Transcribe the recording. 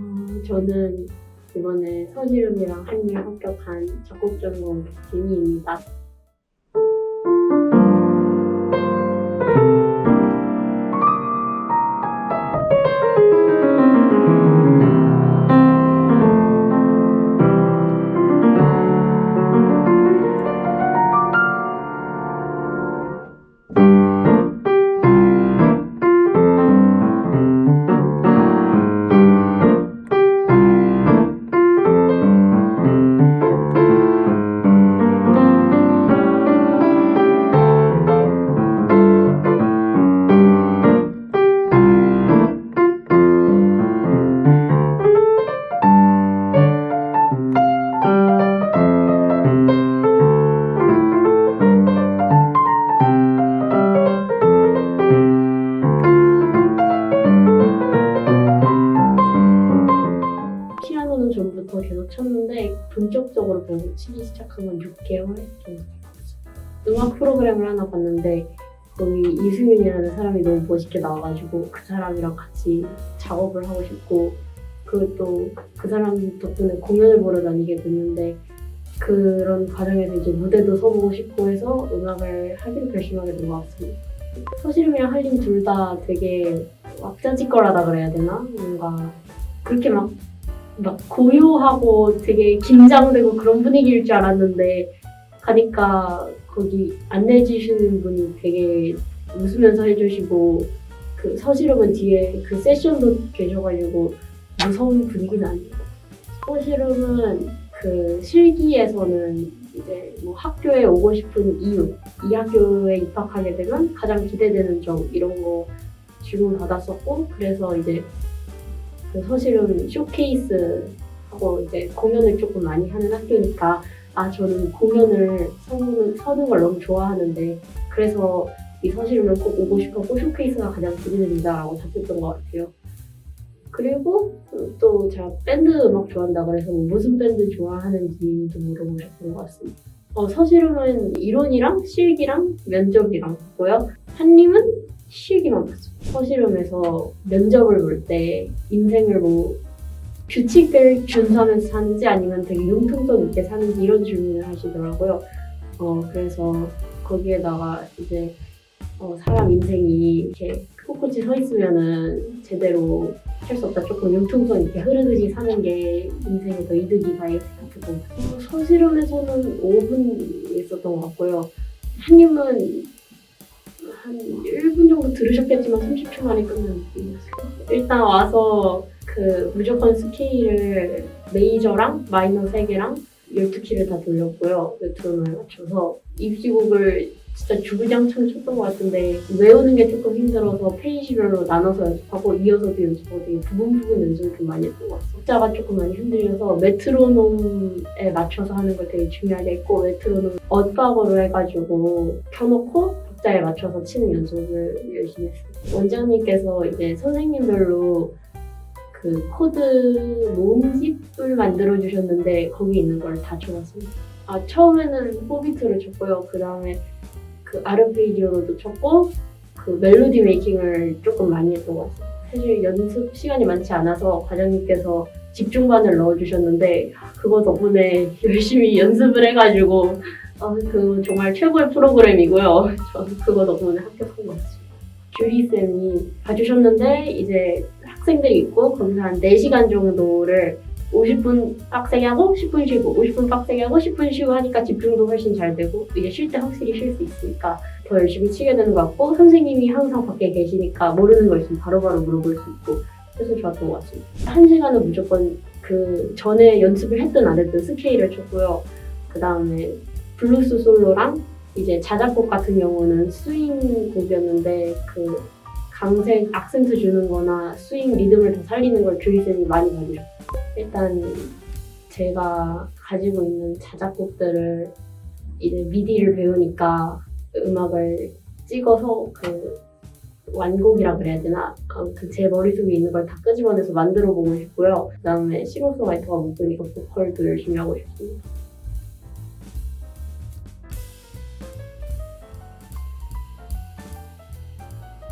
어, 저는 이번에 서지름이랑 한일 합격한 작곡 전공 김희입니다. 본격적으로 뭐 치기 시작한 건 6개월 정도 됐어요. 음악 프로그램을 하나 봤는데 거기 이승윤이라는 사람이 너무 멋있게 나와가지고 그 사람이랑 같이 작업을 하고 싶고 그리고 또 그 사람 덕분에 공연을 보러 다니게 됐는데 그런 과정에서 이제 무대도 서보고 싶고 해서 음악을 하기로 결심하게 된 것 같습니다. 서시름이랑 한림 둘 다 되게 왁자지껄하다 그래야 되나? 뭔가 그렇게 막 막 고요하고 되게 긴장되고 그런 분위기일 줄 알았는데 가니까 거기 안내해 주시는 분이 되게 웃으면서 해주시고 그 서시름은 뒤에 그 세션도 계셔가지고 무서운 분위기는 아니에요. 서시름은 그 실기에서는 이제 뭐 학교에 오고 싶은 이유, 이 학교에 입학하게 되면 가장 기대되는 점 이런 거 질문 받았었고 그래서 이제 그 서실은 쇼케이스 하고 이제 공연을 조금 많이 하는 학교니까 아 저는 공연을 서는, 서는 걸 너무 좋아하는데 그래서 이 서실을 꼭 오고 싶었고 쇼케이스가 가장 기대됩니다라고 답했던 것 같아요. 그리고 또 제가 밴드 음악 좋아한다 그래서 뭐 무슨 밴드 좋아하는지도 물어보셨던 것 같습니다. 어, 서실음은 이론이랑 실기랑 면접이랑 봤고요. 한림은 실기만 봤어요. 서실음에서 면접을 볼 때 인생을 뭐 규칙을 준수하면서 사는지 아니면 되게 융통성 있게 사는지 이런 질문을 하시더라고요. 어, 그래서 거기에다가 이제 어, 사람 인생이 이렇게 꿋꿋이 서 있으면은 제대로 할 수 없다. 조금 융통성 있게 흐르듯이 사는 게 인생에 더 이득이다 이렇게 생각했던 것 같아요. 어, 서실음에서는 5분 있었던 것 같고요. 한님은 한 1분 정도 들으셨겠지만 30초 만에 느낌이었어요. 일단 와서 그 무조건 스케일을 메이저랑 마이너 3개랑 12키를 다 돌렸고요. 메트로놈에 맞춰서 입시곡을 진짜 주구장창 쳤던 것 같은데 외우는 게 조금 힘들어서 페이지별로 나눠서 연습하고 이어서도 연습하고 되게 부분 부분 연습을 좀 많이 했던 것 같아요. 숫자가 조금 많이 흔들려서 메트로놈에 맞춰서 하는 걸 되게 중요하게 했고 메트로놈 엇박으로 해가지고 켜놓고 박자에 맞춰서 치는 연습을 열심히 했어요. 원장님께서 이제 선생님별로 그 코드 모음집을 만들어 주셨는데 거기 있는 걸 다 쳐봤습니다. 아 처음에는 4비트를 쳤고요. 그 다음에 그 아르페지오로도 쳤고 그 멜로디 메이킹을 조금 많이 했던 것 같아요. 사실 연습 시간이 많지 않아서 과장님께서 집중반을 넣어주셨는데 그거 덕분에 열심히 연습을 해가지고 아, 그 정말 최고의 프로그램이고요. 저는 그거 덕분에 합격한 것 같습니다. 주리 쌤이 봐주셨는데 이제 학생들이 있고 거기서 한 4시간 정도를 50분 빡세게 하고 10분 쉬고 50분 빡세게 하고 10분 쉬고 하니까 집중도 훨씬 잘 되고 이제 쉴 때 확실히 쉴 수 있으니까 더 열심히 치게 되는 것 같고 선생님이 항상 밖에 계시니까 모르는 거 있으면 바로바로 물어볼 수 있고 그래서 좋았던 것 같습니다. 한 시간은 무조건 그 전에 연습을 했든 안 했든 스케일을 쳤고요. 그 다음에 블루스 솔로랑 이제 자작곡 같은 경우는 스윙 곡이었는데 그 강색 악센트 주는 거나 스윙 리듬을 더 살리는 걸 주리쌤이 많이 봐주셨어요. 일단 제가 가지고 있는 자작곡들을 이제 미디를 배우니까 음악을 찍어서 그 완곡이라 그래야 되나? 아무튼 제 머릿속에 있는 걸 다 끄집어내서 만들어 보고 싶고요. 그 다음에 싱어송라이터가 목표니까 보컬도 열심히 하고 싶습니다.